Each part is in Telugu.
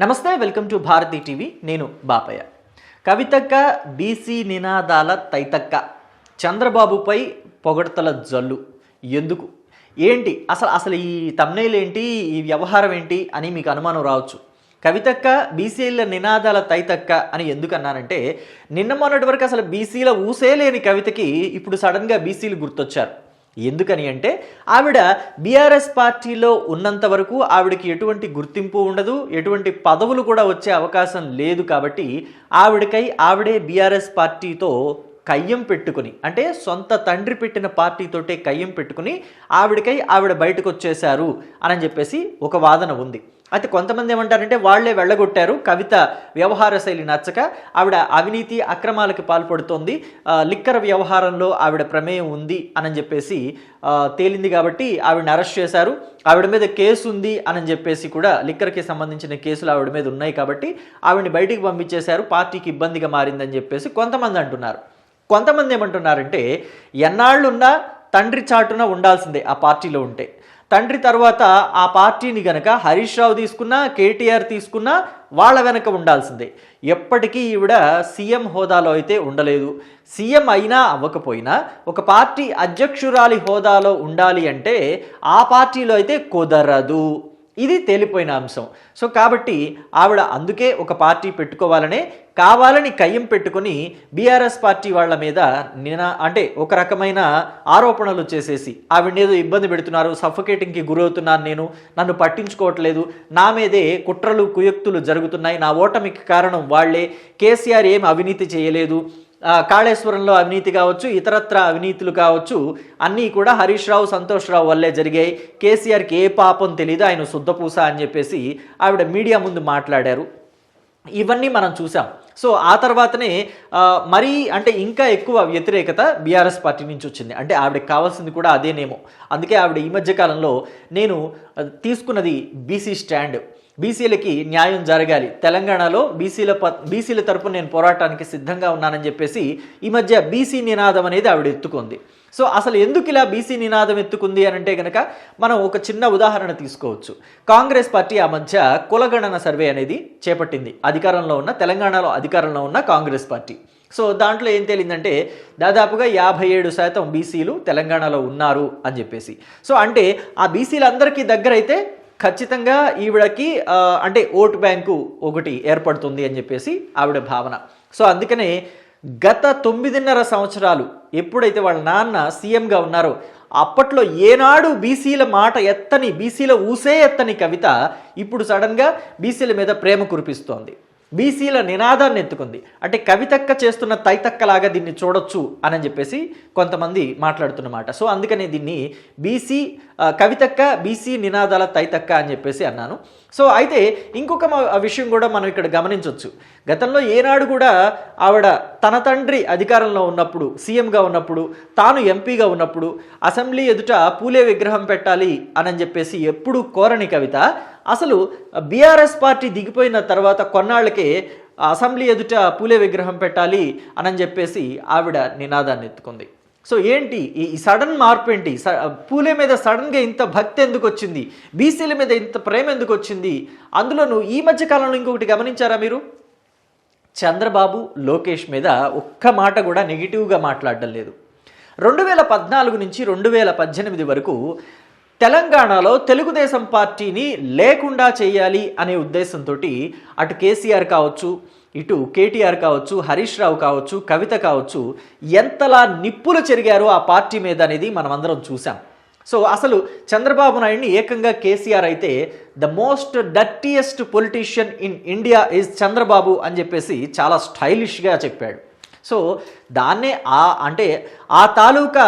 నమస్తే వెల్కమ్ టు భారతి టీవీ. నేను బాపయ్య. కవితక్క బీసీ నినాదాల తైతక్క. చంద్రబాబుపై పొగడతల జల్లు. ఎందుకు? ఏంటి? అసలు అసలు ఈ తమ్నేలు ఏంటి? ఈ వ్యవహారం ఏంటి? అని మీకు అనుమానం రావచ్చు. కవితక్క బీసీల నినాదాల తైతక్క అని ఎందుకు అన్నానంటే నిన్న మొన్నటి వరకు అసలు బీసీల ఊసే లేని కవితకి ఇప్పుడు సడన్గా బీసీలు గుర్తొచ్చారు. ఎందుకని అంటే ఆవిడ బీఆర్ఎస్ పార్టీలో ఉన్నంత వరకు ఆవిడకి ఎటువంటి గుర్తింపు ఉండదు ఎటువంటి పదవులు కూడా వచ్చే అవకాశం లేదు కాబట్టి ఆవిడకై ఆవిడే బీఆర్ఎస్ పార్టీతో కయ్యం పెట్టుకుని అంటే సొంత తండ్రి పెట్టిన పార్టీతోటే కయ్యం పెట్టుకుని ఆవిడకై ఆవిడ బయటకు వచ్చేశారు అని చెప్పేసి ఒక వాదన ఉంది. అయితే కొంతమంది ఏమంటారంటే వాళ్ళే వెళ్ళగొట్టారు. కవిత వ్యవహార శైలి నచ్చక ఆవిడ అవినీతి అక్రమాలకు పాల్పడుతోంది. లిక్కర్ వ్యవహారంలో ఆవిడ ప్రమేయం ఉంది అని చెప్పేసి తేలింది కాబట్టి ఆవిడని అరెస్ట్ చేశారు. ఆవిడ మీద కేసు ఉంది అని చెప్పేసి కూడా లిక్కర్కి సంబంధించిన కేసులు ఆవిడ మీద ఉన్నాయి కాబట్టి ఆవిడని బయటికి పంపించేశారు. పార్టీకి ఇబ్బందిగా మారిందని చెప్పేసి కొంతమంది అంటున్నారు. కొంతమంది ఏమంటున్నారంటే ఎన్నాళ్ళున్నా తండ్రి చాటున ఉండాల్సిందే ఆ పార్టీలో ఉంటే. తండ్రి తర్వాత ఆ పార్టీని గనక హరీష్ రావు తీసుకున్నా కేటీఆర్ తీసుకున్నా వాళ్ళ వెనక ఉండాల్సిందే. ఎప్పటికీ ఈవిడ సీఎం హోదాలో అయితే ఉండలేదు. సీఎం అయినా అవ్వకపోయినా ఒక పార్టీ అధ్యక్షురాలి హోదాలో ఉండాలి అంటే ఆ పార్టీలో అయితే కుదరదు. ఇది తేలిపోయిన అంశం. సో కాబట్టి ఆవిడ అందుకే ఒక పార్టీ పెట్టుకోవాలనే కావాలని కయ్యం పెట్టుకుని బీఆర్ఎస్ పార్టీ వాళ్ళ మీద నినా అంటే ఒక రకమైన ఆరోపణలు చేసేసి ఆవిడ ఏదో ఇబ్బంది పెడుతున్నారు సఫకేటింగ్కి గురవుతున్నాను నేను నన్ను పట్టించుకోవట్లేదు నా మీదే కుట్రలు కుయుక్తులు జరుగుతున్నాయి నా ఓటమికి కారణం వాళ్ళే కేసీఆర్ ఏం అవినీతి చేయలేదు కాళేశ్వరంలో అవినీతి కావచ్చు ఇతరత్ర అవినీతులు కావచ్చు అన్నీ కూడా హరీష్ రావు సంతోష్ రావు వల్లే జరిగాయి. కేసీఆర్కి ఏ పాపం తెలియదు ఆయన శుద్ధపూస అని చెప్పేసి ఆవిడ మీడియా ముందు మాట్లాడారు. ఇవన్నీ మనం చూసాం. సో ఆ తర్వాతనే మరీ అంటే ఇంకా ఎక్కువ వ్యతిరేకత బీఆర్ఎస్ పార్టీ నుంచి వచ్చింది. అంటే ఆవిడకి కావాల్సింది కూడా అదేనేమో. అందుకే ఆవిడ ఈ మధ్యకాలంలో నేను తీసుకున్నది బీసీ స్టాండ్. బీసీలకి న్యాయం జరగాలి. తెలంగాణలో బీసీల ప బీసీల తరపున నేను పోరాటానికి సిద్ధంగా ఉన్నానని చెప్పేసి ఈ మధ్య బీసీ నినాదం అనేది ఆవిడ ఎత్తుకుంది. సో అసలు ఎందుకు ఇలా బీసీ నినాదం ఎత్తుకుంది అని అంటే కనుక మనం ఒక చిన్న ఉదాహరణ తీసుకోవచ్చు. కాంగ్రెస్ పార్టీ ఆ మధ్య కులగణన సర్వే అనేది చేపట్టింది. అధికారంలో ఉన్న తెలంగాణలో అధికారంలో ఉన్న కాంగ్రెస్ పార్టీ. సో దాంట్లో ఏం తేలిందంటే దాదాపుగా యాభై ఏడు శాతం బీసీలు తెలంగాణలో ఉన్నారు అని చెప్పేసి. సో అంటే ఆ బీసీలందరికీ దగ్గర అయితే ఖచ్చితంగా ఈవిడకి అంటే ఓటు బ్యాంకు ఒకటి ఏర్పడుతుంది అని చెప్పేసి ఆవిడ భావన. సో అందుకనే గత తొమ్మిదిన్నర సంవత్సరాలు ఎప్పుడైతే వాళ్ళ నాన్న సీఎంగా ఉన్నారో అప్పట్లో ఏనాడు బీసీల మాట ఎత్తని బీసీల ఊసే ఎత్తని కవిత ఇప్పుడు సడన్గా బీసీల మీద ప్రేమ కురిపిస్తోంది. బీసీల నినాదాన్ని ఎత్తుకుంది. అంటే కవితక్క చేస్తున్న తైతక్కలాగా దీన్ని చూడొచ్చు అని చెప్పేసి కొంతమంది మాట్లాడుతున్నమాట. సో అందుకనే దీన్ని బీసీ కవితక్క బీసీ నినాదాల తైతక్క అని చెప్పేసి అన్నాను. సో అయితే ఇంకొక విషయం కూడా మనం ఇక్కడ గమనించవచ్చు గతంలో ఏనాడు కూడా ఆవిడ తన తండ్రి అధికారంలో ఉన్నప్పుడు సీఎంగా ఉన్నప్పుడు తాను ఎంపీగా ఉన్నప్పుడు అసెంబ్లీ ఎదుట పూలే విగ్రహం పెట్టాలి అని చెప్పేసి ఎప్పుడు కోరని కవిత అసలు బీఆర్ఎస్ పార్టీ దిగిపోయిన తర్వాత కొన్నాళ్ళకే అసెంబ్లీ ఎదుట పూలే విగ్రహం పెట్టాలి అని చెప్పేసి ఆవిడ నినాదాన్ని ఎత్తుకుంది. సో ఏంటి ఈ సడన్ మార్పు ఏంటి? స- పూలే మీద సడన్గా ఇంత భక్తి ఎందుకు వచ్చింది? బీసీల మీద ఇంత ప్రేమ ఎందుకు వచ్చింది? అందులోనూ ఈ మధ్య కాలంలో ఇంకొకటి గమనించారా మీరు? చంద్రబాబు లోకేష్ మీద ఒక్క మాట కూడా నెగిటివ్గా మాట్లాడడం లేదు. రెండు వేల పద్నాలుగు నుంచి రెండు వేల పద్దెనిమిది వరకు తెలంగాణలో తెలుగుదేశం పార్టీని లేకుండా చేయాలి అనే ఉద్దేశంతో అటు కేసీఆర్ కావచ్చు ఇటు కేటీఆర్ కావచ్చు హరీష్ రావు కావచ్చు కవిత కావచ్చు ఎంతలా నిప్పులు చెరిగారో ఆ పార్టీ మీద అనేది మనమందరం చూసాం సో అసలు చంద్రబాబు నాయుడిని ఏకంగా కేసీఆర్ అయితే the most dirtiest politician in India is Chandrababu అని చెప్పేసి చాలా స్టైలిష్గా చెప్పాడు. సో దాన్నే ఆ అంటే ఆ తాలూకా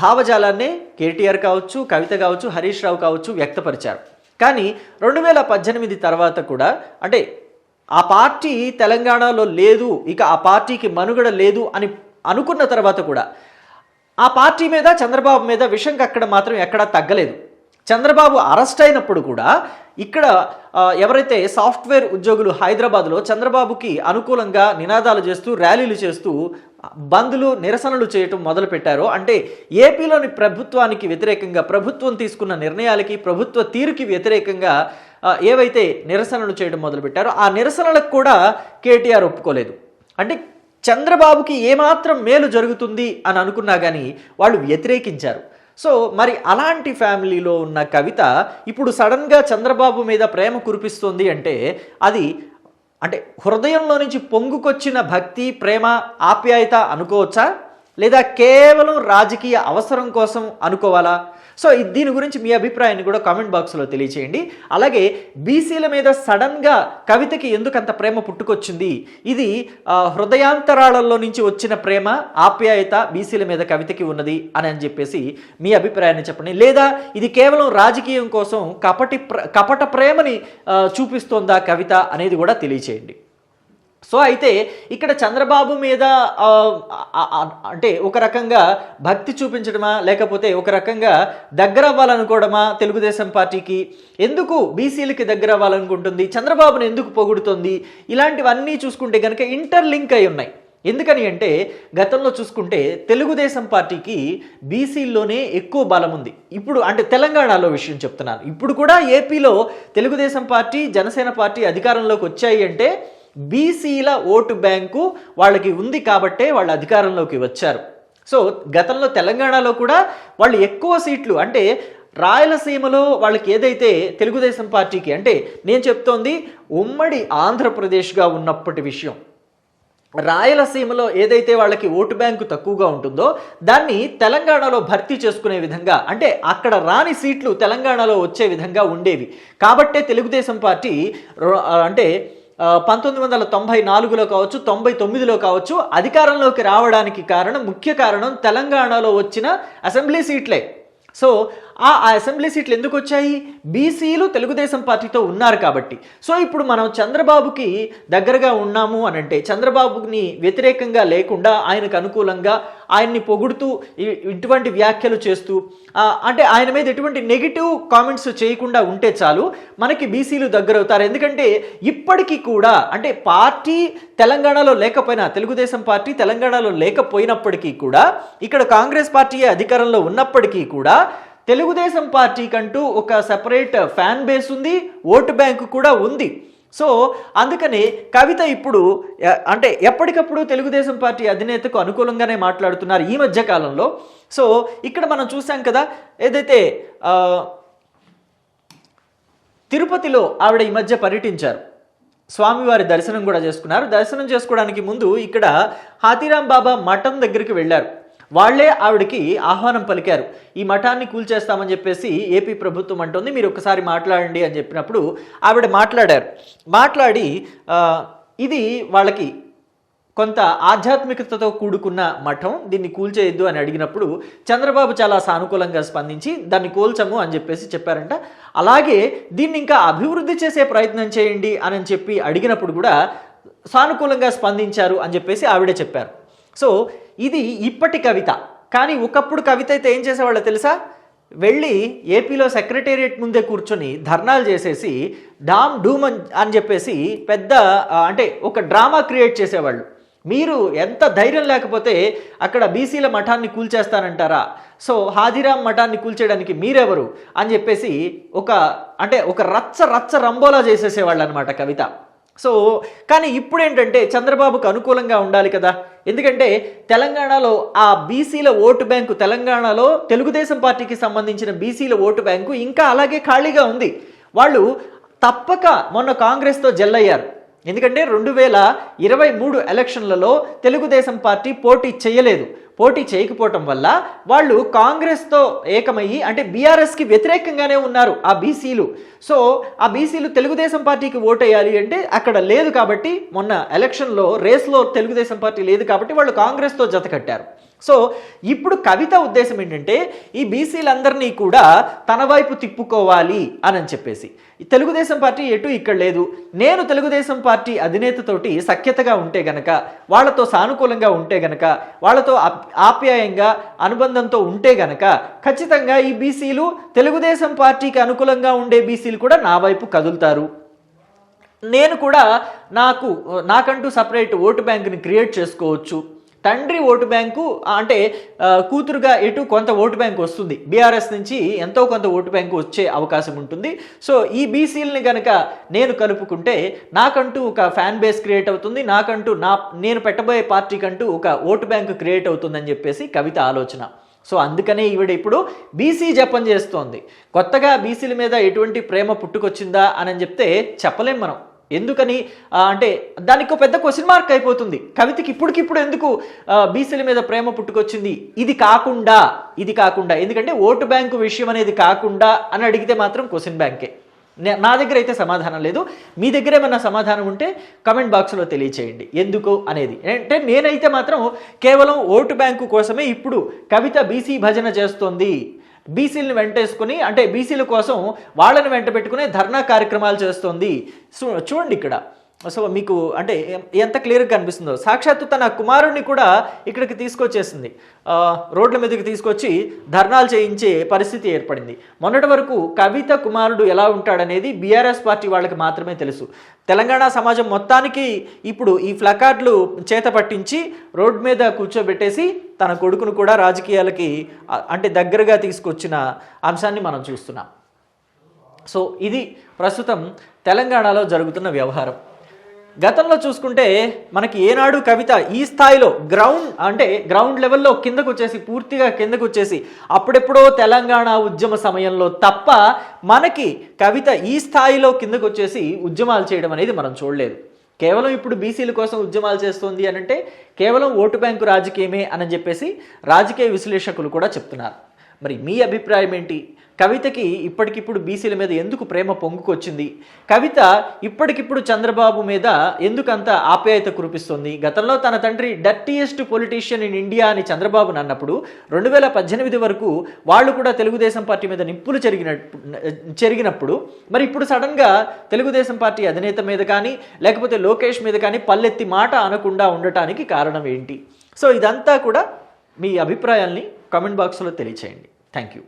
భావజాలాన్నే కేటీఆర్ కావచ్చు కవిత కావచ్చు హరీష్ రావు కావచ్చు వ్యక్తపరిచారు. కానీ రెండు వేల పద్దెనిమిది తర్వాత కూడా అంటే ఆ పార్టీ తెలంగాణలో లేదు ఇక ఆ పార్టీకి మనుగడ లేదు అని అనుకున్న తర్వాత కూడా ఆ పార్టీ మీద చంద్రబాబు మీద విషం కక్కడం మాత్రం ఎక్కడా తగ్గలేదు. చంద్రబాబు అరెస్ట్ అయినప్పుడు కూడా ఇక్కడ ఎవరైతే సాఫ్ట్వేర్ ఉద్యోగులు హైదరాబాద్లో చంద్రబాబుకి అనుకూలంగా నినాదాలు చేస్తూ ర్యాలీలు చేస్తూ బంద్లు నిరసనలు చేయటం మొదలుపెట్టారో అంటే ఏపీలోని ప్రభుత్వానికి వ్యతిరేకంగా ప్రభుత్వం తీసుకున్న నిర్ణయాలకి ప్రభుత్వ తీరుకి వ్యతిరేకంగా ఏవైతే నిరసనలు చేయడం మొదలుపెట్టారో ఆ నిరసనలకు కూడా కేటీఆర్ ఒప్పుకోలేదు. అంటే చంద్రబాబుకి ఏమాత్రం మేలు జరుగుతుంది అని అనుకున్నా కానీ వాళ్ళు వ్యతిరేకించారు. సో మరి అలాంటి ఫ్యామిలీలో ఉన్న కవిత ఇప్పుడు సడన్గా చంద్రబాబు మీద ప్రేమ కురిపిస్తుంది అంటే అది అంటే హృదయంలో నుంచి పొంగుకొచ్చిన భక్తి ప్రేమ ఆప్యాయత అనుకోవచ్చా? లేదా కేవలం రాజకీయ అవసరం కోసం అనుకోవాలా? సో దీని గురించి మీ అభిప్రాయాన్ని కూడా కామెంట్ బాక్స్లో తెలియచేయండి. అలాగే బీసీల మీద సడన్గా కవితకి ఎందుకు అంత ప్రేమ పుట్టుకొచ్చింది? ఇది హృదయాంతరాళల్లో నుంచి వచ్చిన ప్రేమ ఆప్యాయత బీసీల మీద కవితకి ఉన్నది అని అని చెప్పేసి మీ అభిప్రాయాన్ని చెప్పండి. లేదా ఇది కేవలం రాజకీయం కోసం కపటి ప్ర కపట ప్రేమని చూపిస్తోందా కవిత అనేది కూడా తెలియచేయండి. సో అయితే ఇక్కడ చంద్రబాబు మీద అంటే ఒక రకంగా భక్తి చూపించడమా లేకపోతే ఒక రకంగా దగ్గర అవ్వాలనుకోవడమా తెలుగుదేశం పార్టీకి? ఎందుకు బీసీలకి దగ్గర అవ్వాలనుకుంటుంది చంద్రబాబును ఎందుకు పొగుడుతుంది? ఇలాంటివన్నీ చూసుకుంటే కనుక ఇంటర్లింక్ అయి ఉన్నాయి. ఎందుకని అంటే గతంలో చూసుకుంటే తెలుగుదేశం పార్టీకి బీసీల్లోనే ఎక్కువ బలం ఉంది. ఇప్పుడు అంటే తెలంగాణలో విషయం చెప్తున్నాను. ఇప్పుడు కూడా ఏపీలో తెలుగుదేశం పార్టీ జనసేన పార్టీ అధికారంలోకి వచ్చాయి అంటే బీసీల ఓటు బ్యాంకు వాళ్ళకి ఉంది కాబట్టే వాళ్ళు అధికారంలోకి వచ్చారు. సో గతంలో తెలంగాణలో కూడా వాళ్ళు ఎక్కువ సీట్లు అంటే రాయలసీమలో వాళ్ళకి ఏదైతే తెలుగుదేశం పార్టీకి అంటే నేను చెప్తోంది ఉమ్మడి ఆంధ్రప్రదేశ్గా ఉన్నప్పటి విషయం. రాయలసీమలో ఏదైతే వాళ్ళకి ఓటు బ్యాంకు తక్కువగా ఉంటుందో దాన్ని తెలంగాణలో భర్తీ చేసుకునే విధంగా అంటే అక్కడ రాని సీట్లు తెలంగాణలో వచ్చే విధంగా ఉండేవి. కాబట్టే తెలుగుదేశం పార్టీ అంటే పంతొమ్మిది వందల తొంభై నాలుగులో కావచ్చు తొంభై తొమ్మిదిలో కావచ్చు అధికారంలోకి రావడానికి కారణం ముఖ్య కారణం తెలంగాణలో వచ్చిన అసెంబ్లీ సీట్లే. సో ఆ ఆ అసెంబ్లీ సీట్లు ఎందుకు వచ్చాయి? బీసీలు తెలుగుదేశం పార్టీతో ఉన్నారు కాబట్టి. సో ఇప్పుడు మనం చంద్రబాబుకి దగ్గరగా ఉన్నాము అని అంటే చంద్రబాబుని వ్యతిరేకంగా లేకుండా ఆయనకు అనుకూలంగా ఆయన్ని పొగుడుతూ ఇటువంటి వ్యాఖ్యలు చేస్తూ అంటే ఆయన మీద ఎటువంటి నెగిటివ్ కామెంట్స్ చేయకుండా ఉంటే చాలు మనకి బీసీలు దగ్గరవుతారు. ఎందుకంటే ఇప్పటికీ కూడా అంటే పార్టీ తెలంగాణలో లేకపోయినా తెలుగుదేశం పార్టీ తెలంగాణలో లేకపోయినప్పటికీ కూడా ఇక్కడ కాంగ్రెస్ పార్టీ అధికారంలో ఉన్నప్పటికీ కూడా తెలుగుదేశం పార్టీకంటూ ఒక సెపరేట్ ఫ్యాన్ బేస్ ఉంది ఓటు బ్యాంకు కూడా ఉంది. సో అందుకని కవిత ఇప్పుడు అంటే ఎప్పటికప్పుడు తెలుగుదేశం పార్టీ అధినేతకు అనుకూలంగానే మాట్లాడుతున్నారు ఈ మధ్య కాలంలో. సో ఇక్కడ మనం చూసాం కదా ఏదైతే తిరుపతిలో ఆవిడ ఈ మధ్య పర్యటించారు. స్వామివారి దర్శనం కూడా చేసుకున్నారు. దర్శనం చేసుకోవడానికి ముందు ఇక్కడ హాతీరాం బాబా మఠం దగ్గరికి వెళ్ళారు. వాళ్ళే ఆవిడకి ఆహ్వానం పలికారు. ఈ మఠాన్ని కూల్చేస్తామని చెప్పేసి ఏపీ ప్రభుత్వం అంటుంది. మీరు ఒకసారి మాట్లాడండి అని చెప్పినప్పుడు ఆవిడ మాట్లాడారు. మాట్లాడి ఇది వాళ్ళకి కొంత ఆధ్యాత్మికతతో కూడుకున్న మఠం. దీన్ని కూల్చేయద్దు అని అడిగినప్పుడు చంద్రబాబు చాలా సానుకూలంగా స్పందించి దాన్ని కూల్చము అని చెప్పేసి చెప్పారంట. అలాగే దీన్ని ఇంకా అభివృద్ధి చేసే ప్రయత్నం చేయండి అని చెప్పి అడిగినప్పుడు కూడా సానుకూలంగా స్పందించారు అని చెప్పేసి ఆవిడే చెప్పారు. సో ఇది ఇప్పటి కవిత. కానీ ఒకప్పుడు కవిత అయితే ఏం చేసేవాళ్ళో తెలుసా? వెళ్ళి ఏపీలో సెక్రటేరియట్ ముందే కూర్చొని ధర్నాలు చేసేసి డామ్ డూమ్ అని- అని చెప్పేసి పెద్ద అంటే ఒక డ్రామా క్రియేట్ చేసేవాళ్ళు. మీరు ఎంత ధైర్యం లేకపోతే అక్కడ బీసీల మఠాన్ని కూల్చేస్తానంటారా? సో హాదిరామ్ మఠాన్ని కూల్చేయడానికి మీరెవరు? అని చెప్పేసి ఒక అంటే ఒక రచ్చ రచ్చ రంబోలా చేసేసేవాళ్ళు అనమాట కవిత. సో కానీ ఇప్పుడు ఏంటంటే చంద్రబాబుకు అనుకూలంగా ఉండాలి కదా. ఎందుకంటే తెలంగాణలో ఆ బీసీల ఓటు బ్యాంకు తెలంగాణలో తెలుగుదేశం పార్టీకి సంబంధించిన బీసీల ఓటు బ్యాంకు ఇంకా అలాగే ఖాళీగా ఉంది. వాళ్ళు తప్పక మొన్న కాంగ్రెస్తో జల్లయ్యారు. ఎందుకంటే రెండు వేల ఇరవై మూడు ఎలక్షన్లలో తెలుగుదేశం పార్టీ పోటీ చేయలేదు. పోటీ చేయకపోవటం వల్ల వాళ్ళు కాంగ్రెస్తో ఏకమయ్యి అంటే బీఆర్ఎస్కి వ్యతిరేకంగానే ఉన్నారు ఆ బీసీలు. సో ఆ బీసీలు తెలుగుదేశం పార్టీకి ఓటేయాలి అంటే అక్కడ లేదు కాబట్టి మొన్న ఎలక్షన్లో రేస్లో తెలుగుదేశం పార్టీ లేదు కాబట్టి వాళ్ళు కాంగ్రెస్తో జత కట్టారు. సో ఇప్పుడు కవిత ఉద్దేశం ఏంటంటే ఈ బీసీలందరినీ కూడా తన వైపు తిప్పుకోవాలి అని చెప్పేసి. తెలుగుదేశం పార్టీ ఎటు ఇక్కడ లేదు. నేను తెలుగుదేశం పార్టీ అధినేతతోటి సఖ్యతగా ఉంటే గనక వాళ్ళతో సానుకూలంగా ఉంటే గనక వాళ్ళతో ఆప్యాయంగా అనుబంధంతో ఉంటే గనక ఖచ్చితంగా ఈ బీసీలు తెలుగుదేశం పార్టీకి అనుకూలంగా ఉండే బీసీలు కూడా నా వైపు కదులుతారు. నేను కూడా నాకు నాకంటూ సపరేట్ ఓటు బ్యాంకుని క్రియేట్ చేసుకోవచ్చు. తండ్రి ఓటు బ్యాంకు అంటే కూతురుగా ఎటు కొంత ఓటు బ్యాంకు వస్తుంది. బీఆర్ఎస్ నుంచి ఎంతో కొంత ఓటు బ్యాంకు వచ్చే అవకాశం ఉంటుంది. సో ఈ బీసీలని కనుక నేను కలుపుకుంటే నాకంటూ ఒక ఫ్యాన్ బేస్ క్రియేట్ అవుతుంది. నాకంటూ నా నేను పెట్టబోయే పార్టీకంటూ ఒక ఓటు బ్యాంకు క్రియేట్ అవుతుందని చెప్పేసి కవిత ఆలోచన. సో అందుకనే ఈవిడ ఇప్పుడు బీసీ జపం చేస్తోంది. కొత్తగా బీసీల మీద ఎటువంటి ప్రేమ పుట్టుకొచ్చిందా అని చెప్తే చెప్పలేం మనం. ఎందుకని అంటే దానికి ఒక పెద్ద క్వశ్చన్ మార్క్ అయిపోతుంది. కవితకి ఇప్పటికిప్పుడు ఎందుకు బీసీల మీద ప్రేమ పుట్టుకొచ్చింది? ఇది కాకుండా ఇది కాకుండా. ఎందుకంటే ఓటు బ్యాంకు విషయం అనేది కాకుండా అని అడిగితే మాత్రం క్వశ్చన్ బ్యాంకే నే- నా దగ్గర అయితే సమాధానం లేదు. మీ దగ్గర ఏమన్నా సమాధానం ఉంటే కమెంట్ బాక్స్లో తెలియచేయండి. ఎందుకు అనేది. అంటే నేనైతే మాత్రం కేవలం ఓటు బ్యాంకు కోసమే ఇప్పుడు కవిత బీసీ భజన చేస్తోంది. బీసీలను వెంటేసుకుని అంటే బీసీల కోసం వాళ్ళని వెంట పెట్టుకునే ధర్నా కార్యక్రమాలు చేస్తోంది. చూడండి ఇక్కడ. సో మీకు అంటే ఎంత క్లియర్గా కనిపిస్తుందో. సాక్షాత్తు తన కుమారుడిని కూడా ఇక్కడికి తీసుకొచ్చేసింది. రోడ్ల మీదకి తీసుకొచ్చి ధర్నాలు చేయించే పరిస్థితి ఏర్పడింది. మొన్నటి వరకు కవిత కుమారుడు ఎలా ఉంటాడనేది బీఆర్ఎస్ పార్టీ వాళ్ళకి మాత్రమే తెలుసు. తెలంగాణ సమాజం మొత్తానికి ఇప్పుడు ఈ ఫ్లకార్డులు చేత పట్టించి రోడ్ మీద కూర్చోబెట్టేసి తన కొడుకును కూడా రాజకీయాలకి అంటే దగ్గరగా తీసుకొచ్చిన అంశాన్ని మనం చూస్తున్నాం. సో ఇది ప్రస్తుతం తెలంగాణలో జరుగుతున్న వ్యవహారం. గతంలో చూసుకుంటే మనకి ఏనాడు కవిత ఈ స్థాయిలో గ్రౌండ్ అంటే గ్రౌండ్ లెవెల్లో కిందకు వచ్చేసి పూర్తిగా కిందకు వచ్చేసి అప్పుడెప్పుడో తెలంగాణ ఉద్యమ సమయంలో తప్ప మనకి కవిత ఈ స్థాయిలో కిందకు వచ్చేసి ఉద్యమాలు చేయడం అనేది మనం చూడలేదు. కేవలం ఇప్పుడు బీసీల కోసం ఉద్యమాలు చేస్తోంది అని అంటే కేవలం ఓటు బ్యాంకు రాజకీయమే అని చెప్పేసి రాజకీయ విశ్లేషకులు కూడా చెప్తున్నారు. మరి మీ అభిప్రాయం ఏంటి? కవితకి ఇప్పటికిప్పుడు బీసీల మీద ఎందుకు ప్రేమ పొంగుకొచ్చింది? కవిత ఇప్పటికిప్పుడు చంద్రబాబు మీద ఎందుకంత ఆప్యాయత కురిపిస్తుంది? గతంలో తన తండ్రి డర్టీయెస్ట్ పొలిటీషియన్ ఇన్ ఇండియా అని చంద్రబాబు అన్నప్పుడు రెండు వేల పద్దెనిమిది వరకు వాళ్ళు కూడా తెలుగుదేశం పార్టీ మీద నిప్పులు జరిగిన చెరిగినప్పుడు మరి ఇప్పుడు సడన్గా తెలుగుదేశం పార్టీ అధినేత మీద కానీ లేకపోతే లోకేష్ మీద కానీ పల్లెత్తి మాట అనకుండా ఉండటానికి కారణం ఏంటి? సో ఇదంతా కూడా మీ అభిప్రాయాల్ని కామెంట్ బాక్స్లో తెలియచేయండి. Thank you